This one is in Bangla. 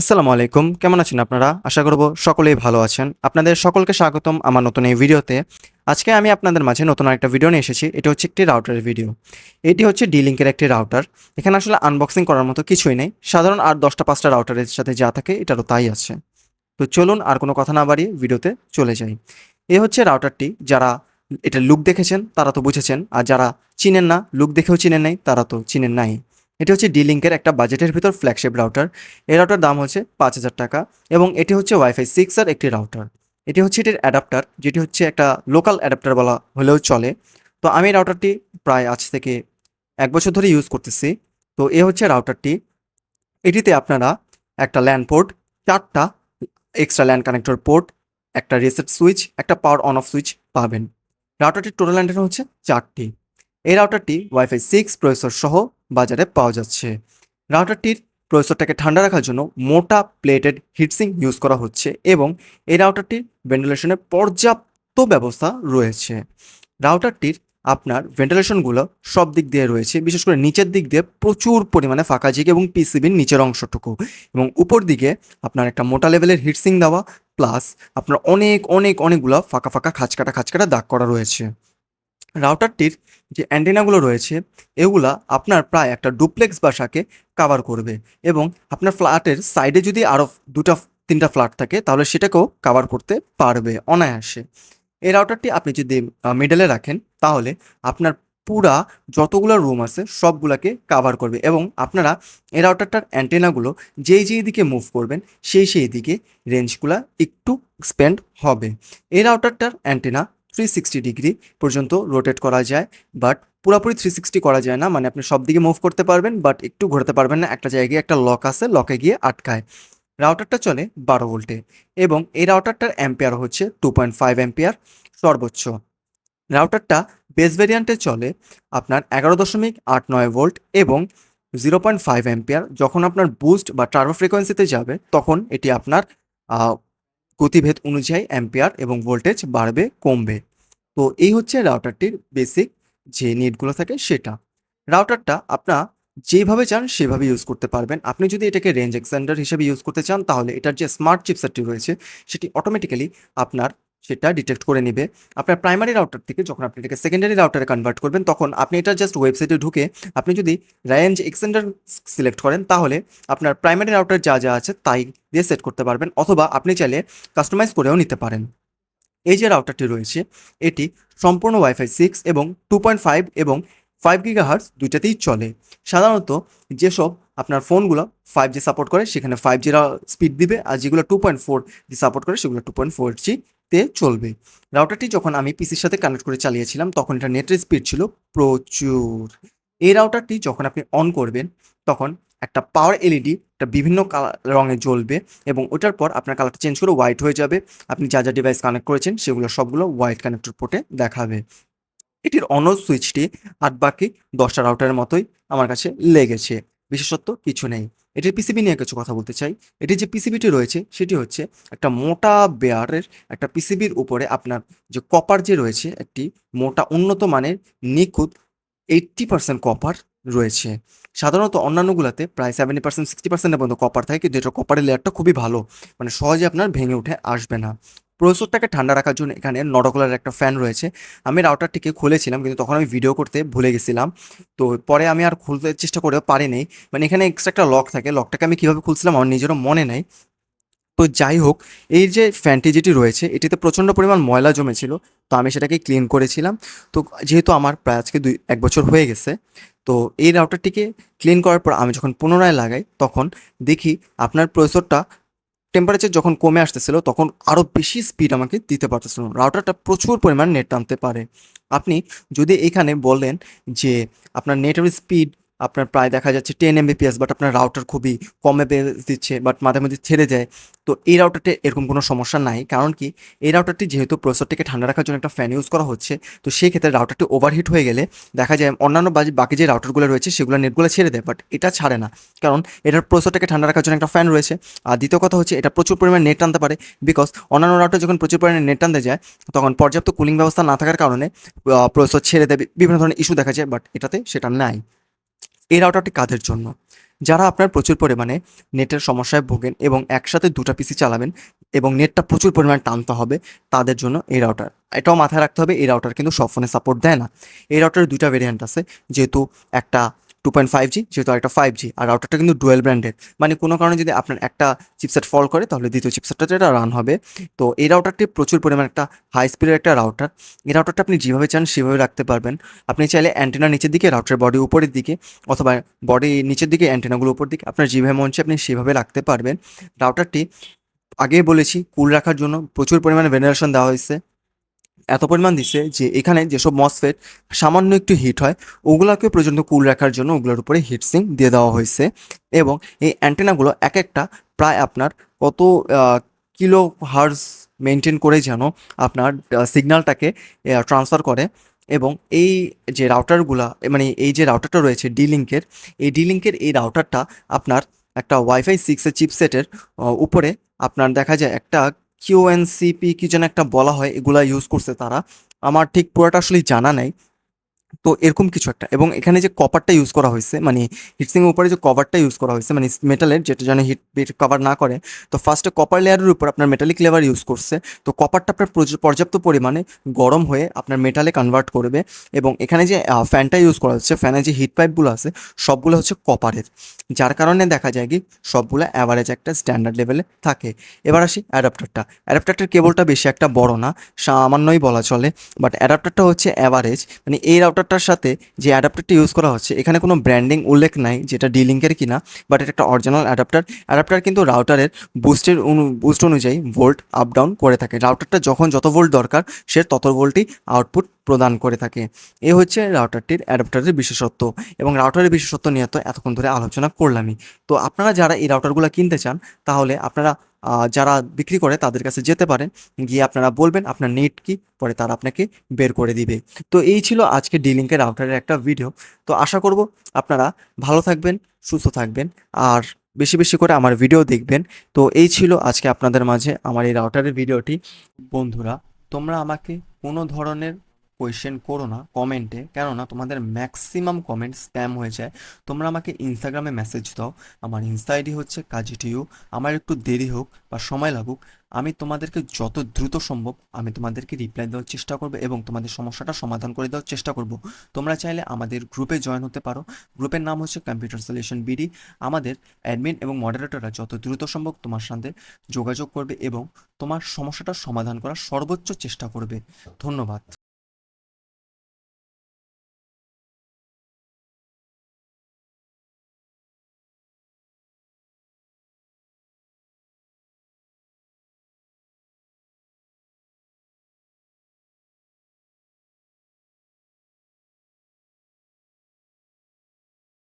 আসসালামু আলাইকুম। কেমন আছেন আপনারা? আশা করব সকলেই ভালো আছেন। আপনাদের সকলকে স্বাগতম আমার নতুন এই ভিডিওতে। আজকে আমি আপনাদের মাঝে নতুন একটা ভিডিও নিয়ে এসেছি। এটা হচ্ছে একটি রাউটারের ভিডিও। এটি হচ্ছে ডি লিঙ্কের একটি রাউটার। এখানে আসলে আনবক্সিং করার মতো কিছুই নেই। সাধারণ আর দশটা পাঁচটা রাউটারের সাথে যা থাকে এটারও তাই আছে। তো চলুন আর কোনো কথা না বাড়িয়ে ভিডিওতে চলে যাই। এ হচ্ছে রাউটারটি। যারা এটা লুক দেখেছেন তারা তো বুঝেছেন। আর যারা চিনেন না লুক দেখেও চিনেন নাই, তারা তো চিনেন নাই। এটি হচ্ছে ডি লিঙ্কের একটা বাজেটের ভিতর ফ্ল্যাগশিপ রাউটার এই রাউটার দাম হচ্ছে পাঁচ হাজার টাকা এবং এটি হচ্ছে ওয়াইফাই সিক্স এর একটি রাউটার এটি হচ্ছে এটির অ্যাডাপ্টার যেটি হচ্ছে একটা লোকাল অ্যাডাপ্টার বলা হলেও চলে। তো আমি রাউটারটি প্রায় আজ থেকে এক বছর ধরে ইউজ করতেছি। তো এ হচ্ছে রাউটারটি এটিতে আপনারা একটা ল্যান্ড পোর্ট চারটা এক্সট্রা ল্যান্ড কানেক্টর পোর্ট একটা রিসেট সুইচ একটা পাওয়ার অন অফ সুইচ পাবেন। রাউটারটির টোটাল অ্যান্টেনা হচ্ছে চারটি। এই রাউটারটি ওয়াইফাই সিক্স প্রসেসর সহ বাজারে পাওয়া যাচ্ছে। রাউটারটির প্রসেসরটাকে ঠান্ডা রাখার জন্য মোটা প্লেটেড হিটসিং ইউজ করা হচ্ছে এবং এই রাউটারটির ভেন্টিলেশনের পর্যাপ্ত ব্যবস্থা রয়েছে। রাউটারটির আপনার ভেন্টিলেশনগুলো সব দিক দিয়ে রয়েছে, বিশেষ করে নিচের দিক দিয়ে প্রচুর পরিমাণে ফাঁকা জিগে এবং পিসিবির নিচের অংশটুকু এবং উপর দিকে আপনার একটা মোটা লেভেলের হিটসিং দেওয়া প্লাস আপনার অনেক অনেক, অনেকগুলো ফাঁকা ফাঁকা, খাঁচকাটা খাঁচকাটা দাগ করা রয়েছে। রাউটারটির যে অ্যান্টেনাগুলো রয়েছে, এগুলা আপনার প্রায় একটা ডুপ্লেক্স বাসাকে কাভার করবে এবং আপনার ফ্ল্যাটের সাইডে যদি আরও দুটা, তিনটা ফ্ল্যাট থাকে, তাহলে সেটাকেও কাভার করতে পারবে অনায়াসে। এই রাউটারটি আপনি যদি মিডলে রাখেন, তাহলে আপনার পুরা যতগুলো রুম আছে, সবগুলোকে কাভার করবে এবং আপনারা এই রাউটারটার অ্যান্টেনাগুলো যেই যেই দিকে মুভ করবেন, সেই সেই দিকে রেঞ্জগুলো একটু এক্সপেন্ড হবে। এই রাউটারটার অ্যান্টেনা থ্রি সিক্সটি ডিগ্রি পর্যন্ত রোটেট করা যায় বাট পুরোপুরি থ্রি সিক্সটি করা যায় না মানে আপনি সব দিকে মুভ করতে পারবেন বাট একটু ঘোরাতে পারবেন না, একটা জায়গায় একটা লক আছে লকে গিয়ে আটকায়। রাউটারটা চলে বারো ভোল্টে এবং এই রাউটারটার অ্যাম্পিয়ার হচ্ছে টু পয়েন্ট ফাইভ অ্যাম্পিয়ার সর্বোচ্চ। রাউটারটা বেস ভেরিয়ান্টে চলে আপনার এগারো দশমিক আট নয় ভোল্ট এবং জিরো পয়েন্ট ফাইভ অ্যাম্পিয়ার যখন আপনার বুস্ট বা টার্বো ফ্রিকোয়েন্সিতে যাবে, তখন এটি আপনার গতিভেদ অনুযায়ী অ্যাম্পিয়ার এবং ভোল্টেজ বাড়বে, কমবে। তো এই হচ্ছে রাউটারটির বেসিক যে নেটগুলো থাকে সেটা। রাউটারটা আপনার যেভাবে চান সেভাবে ইউজ করতে পারবেন। আপনি যদি এটাকে রেঞ্জ এক্সটেন্ডার হিসেবে ইউজ করতে চান, তাহলে এটার যে স্মার্ট চিপসেটটি রয়েছে, সেটি অটোমেটিক্যালি আপনার সেটা ডিটেক্ট করে নেবে। আপনার প্রাইমারি রাউটার থেকে যখন আপনি এটাকে সেকেন্ডারি রাউটারে কনভার্ট করবেন, তখন আপনি এটা জাস্ট ওয়েবসাইটে ঢুকে আপনি যদি রেঞ্জ এক্সটেন্ডার সিলেক্ট করেন, তাহলে আপনার প্রাইমারি রাউটার যা যা আছে তাই দিয়ে সেট করতে পারবেন, অথবা আপনি চাইলে কাস্টমাইজ করেও নিতে পারেন। এই যে রাউটারটি রয়েছে, এটি সম্পূর্ণ ওয়াইফাই সিক্স এবং টু পয়েন্ট ফাইভ এবং ফাইভ গিগা হার্স দুইটাতেই চলে। সাধারণত যেসব আপনার ফোনগুলো ফাইভ জি সাপোর্ট করে, সেখানে ফাইভ জিরা স্পিড দিবে, আর যেগুলো two point four G support করে, সেগুলো টু পয়েন্ট ফোর জি তে চলবে। রাউটারটি যখন আমি পিসির সাথে কানেক্ট করে চালিয়েছিলাম, তখন এটা নেটের স্পিড ছিল প্রচুর। এই রাউটারটি যখন আপনি অন করবেন, তখন একটা পাওয়ার এলইডি একটা বিভিন্ন রঙে জ্বলবে এবং ওটার পর আপনার কালারটা চেঞ্জ করে হোয়াইট হয়ে যাবে। আপনি যা যা ডিভাইস কানেক্ট করেছেন, সেগুলো সবগুলো হোয়াইট কানেক্টর পোর্টে দেখাবে। এটির অন সুইচটি আর বাকি দশটা রাউটারের মতোই আমার কাছে লেগেছে। বিশেষত্ব কিছু নেই। এটির পিসিবি নিয়ে কিছু কথা বলতে চাই। এটি যে পিসিবিটি রয়েছে, সেটি হচ্ছে একটা মোটা বেয়ারের একটা পিসিবির উপরে আপনার যে কপার যে রয়েছে, একটি মোটা উন্নত মানের নিখুঁত এইট্টি পার্সেন্ট কপার রয়েছে। সাধারণত অন্যান্যগুলোতে প্রায় সেভেন্টি পার্সেন্ট সিক্সটি পার্সেন্টের পর্যন্ত কপার থাকে, কিন্তু এটা কপারের লেয়ারটা খুবই ভালো। মানে সহজে আপনার ভেঙে উঠে আসবে না। প্রসেসরটাকে ঠান্ডা রাখার জন্য এখানে নডকলার একটা ফ্যান রয়েছে। আমি রাউটারটিকে খুলেছিলাম, কিন্তু তখন আমি ভিডিও করতে ভুলে গেছিলাম। তো পরে আমি আর খুলতে চেষ্টা করেও পারিনি। মানে এখানে এক্সট্রা একটা লক থাকে। লকটাকে আমি কীভাবে খুলছিলাম আমার নিজেরও মনে নেই। তো যাই হোক, এই যে ফ্যানটি যেটি রয়েছে, এটিতে প্রচণ্ড পরিমাণ ময়লা জমেছিল। তো আমি সেটাকে ক্লিন করেছিলাম। তো যেহেতু আমার প্রায় আজকে দুই, এক বছর হয়ে গেছে, তো এই রাউটারটিকে ক্লিন করার পর আমি যখন পুনরায় লাগাই, তখন দেখি আপনার প্রসেসরটা টেম্পারেচার যখন কমে আসতেছিল, তখন আরও বেশি স্পিড আমাকে দিতে পারতেছিল। রাউটারটা প্রচুর পরিমাণ নেট টানতে পারে। আপনি যদি এখানে বলেন যে আপনার নেটের স্পিড আপনার প্রায় দেখা যাচ্ছে টেন এমবিপিএস বাট আপনার রাউটার খুবই কম এমবিপিএস দিচ্ছে বাট মাঝে মাঝে ছেড়ে যায়। তো এই রাউটারটি এরকম কোনো সমস্যা নাই, কারণ কি? এই রাউটারটি যেহেতু প্রসেসরটিকে ঠান্ডা রাখার জন্য একটা ফ্যান ইউজ করা হচ্ছে, তো সেই ক্ষেত্রে রাউটারটি ওভারহিট হয়ে গেলে দেখা যায় অন্যান্য বাকি যে রাউটারগুলো রয়েছে, সেগুলো নেটগুলো ছেড়ে দেয় বাট এটা ছাড়ে না। কারণ এটার প্রসেসরটাকে ঠান্ডা রাখার জন্য একটা ফ্যান রয়েছে, আর দ্বিতীয় কথা হচ্ছে এটা প্রচুর পরিমাণে নেট টানতে পারে বিকজ অন্যান্য রাউটার যখন প্রচুর পরিমাণে নেট টানতে যায়, তখন পর্যাপ্ত কুলিং ব্যবস্থা না থাকার কারণে প্রসেসর ছেড়ে দেবে বিভিন্ন ধরনের ইস্যু দেখা যায় বাট এটাতে সেটা নাই। এই রাউটারটি কাদের জন্য? যারা আপনার প্রচুর পরিমাণে নেটের সমস্যায় ভোগেন এবং একসাথে দুটা পিসি চালাবেন এবং নেটটা প্রচুর পরিমাণে টানতে হবে তাদের জন্য এই রাউটার এটাও মাথায় রাখতে হবে, এই রাউটার কিন্তু সব ফোনে সাপোর্ট দেয় না। এই রাউটারের দুইটা ভেরিয়েন্ট আছে, যেহেতু একটা টু পয়েন্ট ফাইভ জি যেহেতু একটা ফাইভ জি আর রাউটারটা কিন্তু ডুয়েল ব্র্যান্ডের মানে কোনো কারণে যদি আপনার একটা চিপসেট ফল করে, তাহলে দ্বিতীয় চিপসেটটা এটা রান হবে। তো এই রাউটারটি প্রচুর পরিমাণে একটা হাই স্পিডের একটা রাউটার এই রাউটারটা আপনি যেভাবে চান, সেভাবে রাখতে পারবেন। আপনি চাইলে অ্যান্টেনা নিচের দিকে রাউটার বডি উপরের দিকে, অথবা বডি নিচের দিকে অ্যান্টেনাগুলো উপর দিকে, আপনার যেভাবে মন আপনি সেভাবে রাখতে পারবেন। রাউটারটি আগে বলেছি কুল রাখার জন্য প্রচুর পরিমাণে ভেনারেশন দেওয়া হয়েছে। এত পরিমাণ দিচ্ছে যে এখানে যেসব মসফেট সামান্য একটু হিট হয়, ওগুলোকে পর্যন্ত কুল রাখার জন্য ওগুলোর উপরে হিটসিং দিয়ে দেওয়া হয়েছে। এবং এই অ্যান্টেনাগুলো এক একটা প্রায় আপনার কত কিলো হার্স মেনটেন করে যেন আপনার সিগন্যালটাকে ট্রান্সফার করে। এবং এই যে রাউটারগুলা মানে এই যে রাউটারটা রয়েছে ডি লিঙ্কের এই ডি লিঙ্কের এই রাউটারটা আপনার একটা ওয়াইফাই সিক্সের চিপসেটের উপরে আপনার দেখা যায় একটা কিউএনসিপি কি যেন একটা বলা হয়, এগুলা ইউজ করছে তারা। আমার ঠিক পুরোটা আসলে জানা নেই। তো এরকম কিছু একটা। এবং এখানে যে কভারটা ইউজ করা হয়েছে মানে হিটসিং উপরে যে কভারটা ইউজ করা হয়েছে মানে মেটালের যেটা যেন হিট কভার না করে, তো ফার্স্টে কপার লেয়ারের উপর আপনার মেটালিক লেয়ার ইউজ করছে। তো কপারটা আপনার পর্যাপ্ত পরিমাণে গরম হয়ে আপনার মেটালে কনভার্ট করবে। এবং এখানে যে ফ্যানটা ইউজ করা হচ্ছে ফ্যানে যে হিট পাইপগুলো আছে, সবগুলো হচ্ছে কপারের যার কারণে দেখা যায় কি, সবগুলো অ্যাভারেজ একটা স্ট্যান্ডার্ড লেভেলে থাকে। এবার আসি অ্যাডাপ্টারটা অ্যাডাপ্টারটার কেবলটা বেশি একটা বড় না, সামান্যই বলা চলে। বাট অ্যাডাপ্টারটা হচ্ছে অ্যাভারেজ মানে এই রাউটারটার সাথে যে অ্যাডাপ্টারটি ইউজ করা হচ্ছে, এখানে কোনো ব্র্যান্ডিং উল্লেখ নাই যেটা ডি লিঙ্কের কিনা বাট এটা একটা অরিজিনাল অ্যাডাপ্টার অ্যাডাপ্টার কিন্তু রাউটারের বুস্টের বুস্ট অনুযায়ী ভোল্ট আপ ডাউন করে থাকে। রাউটারটা যখন যত ভোল্ট দরকার, সে তত ভোল্টই আউটপুট প্রদান করে থাকে। এ হচ্ছে রাউটারটির অ্যাডাপ্টারের বিশেষত্ব এবং রাউটারের বিশেষত্ব নিয়ে তো এতক্ষণ ধরে আলোচনা করলামই। তো আপনারা যারা এই রাউটারগুলো কিনতে চান, তাহলে আপনারা যারা বিক্রি করে তাদের কাছে যেতে পারেন। গিয়ে আপনারা বলবেন আপনার নেট কি, পরে তারা আপনাকে বের করে দিবে। তো এই ছিল আজকে ডিলিঙ্কের রাউটারের একটা ভিডিও তো আশা করব আপনারা ভালো থাকবেন, সুস্থ থাকবেন, আর বেশি বেশি করে আমার ভিডিও দেখবেন। তো এই ছিল আজকে আপনাদের মাঝে আমার এই রাউটারের ভিডিওটি বন্ধুরা, তোমরা আমাকে কোনো ধরনের কোয়েশ্চেন করো না কমেন্টে কেননা তোমাদের ম্যাক্সিমাম কমেন্ট স্প্যাম হয়ে যায়। তোমরা আমাকে ইনস্টাগ্রামে মেসেজ দাও। আমার ইনস্টা আইডি হচ্ছে কাজি টিউ। আমার একটু দেরি হোক বা সময় লাগুক, আমি তোমাদেরকে যত দ্রুত সম্ভব, আমি তোমাদেরকে রিপ্লাই দেওয়ার চেষ্টা করব এবং তোমাদের সমস্যাটা সমাধান করে দেওয়ার চেষ্টা করব। তোমরা চাইলে আমাদের গ্রুপে জয়েন হতে পারো। গ্রুপের নাম হচ্ছে কম্পিউটার সলিউশন বিডি আমাদের অ্যাডমিন এবং মডারেটররা যত দ্রুত সম্ভব তোমার সাথে যোগাযোগ করবে এবং তোমার সমস্যাটার সমাধান করার সর্বোচ্চ চেষ্টা করবে। ধন্যবাদ।